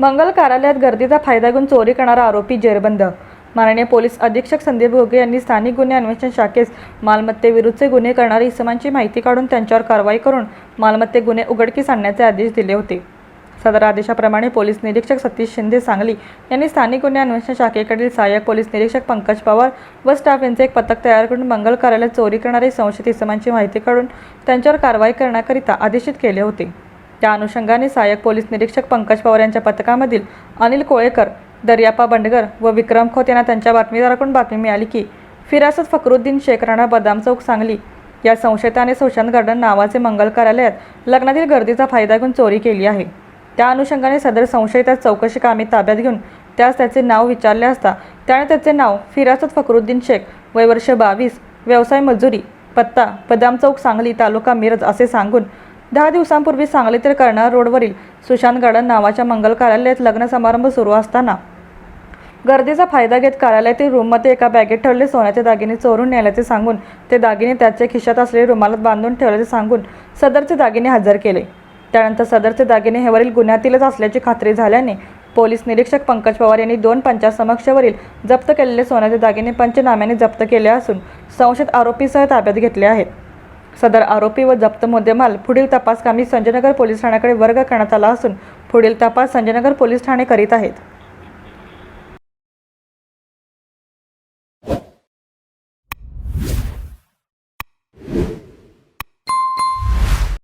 मंगल कार्यालयात गर्दीचा फायदा घेऊन चोरी करणारा आरोपी जेरबंद. माननीय पोलीस अधीक्षक संदीप घोगे यांनी स्थानिक गुन्हे अन्वेषण शाखेस मालमत्तेविरुद्धचे गुन्हे करणाऱ्या इसमांची माहिती काढून त्यांच्यावर कारवाई करून मालमत्ते गुन्हे उघडकीस आणण्याचे आदेश दिले होते. सदर आदेशाप्रमाणे पोलीस निरीक्षक सतीश शिंदे सांगली यांनी स्थानिक गुन्हे अन्वेषण शाखेकडील सहाय्यक पोलीस निरीक्षक पंकज पवार व स्टाफ यांचे एक पथक तयार करून मंगल कार्यालयात चोरी करणारे संशयित इसमांची माहिती काढून त्यांच्यावर कारवाई करण्याकरिता आदेशित केले होते. त्या अनुषंगाने सहाय्यक पोलीस निरीक्षक पंकज पवार यांच्या पथकामधील अनिल कोळेकर दर्यापा बंडगर व विक्रम खोत यांना त्यांच्या बातमीदाराकडून बातमी मिळाली की फिरासत फखरुद्दीन शेख राणा बदाम चौक सांगली या संशयिताने सुशांत गार्डन नावाचे मंगल कार्यालयात लग्नातील गर्दीचा फायदा घेऊन चोरी केली आहे. त्या अनुषंगाने सदर संशयिता चौकशी कामे ताब्यात घेऊन त्यास त्याचे नाव विचारले असता त्याने त्याचे नाव फिरासत फखरुद्दीन शेख वय वर्ष बावीस व्यवसाय मजुरी पत्ता बदाम चौक सांगली तालुका मिरज असे सांगून दहा दिवसांपूर्वी सांगलीतील ते कर्नाळ रोडवरील सुशांत गार्डन नावाच्या मंगल कार्यालयात लग्न समारंभ सुरू असताना गर्दीचा फायदा घेत कार्यालयातील रूममध्ये एका बॅगेत ठेवले सोन्याचे दागिने चोरून नेल्याचे सांगून ते दागिने त्याच्या खिशात असलेले रुमालात बांधून ठेवल्याचे सांगून सदरचे दागिने हजर केले. त्यानंतर सदरचे दागिने हे वरील गुन्ह्यातीलच असल्याची खात्री झाल्याने पोलीस निरीक्षक पंकज पवार यांनी दोन पंचासमक्षवरील जप्त केलेले सोन्याचे दागिने पंचनाम्याने जप्त केले असून संशयित आरोपीसह ताब्यात घेतले आहेत. सदर आरोपी व जप्त मुद्देमाल पुढील तपास कामी संजयनगर पोलीस ठाण्याकडे वर्ग करण्यात आला असून पुढील तपास संजयनगर पोलीस ठाणे करीत आहेत.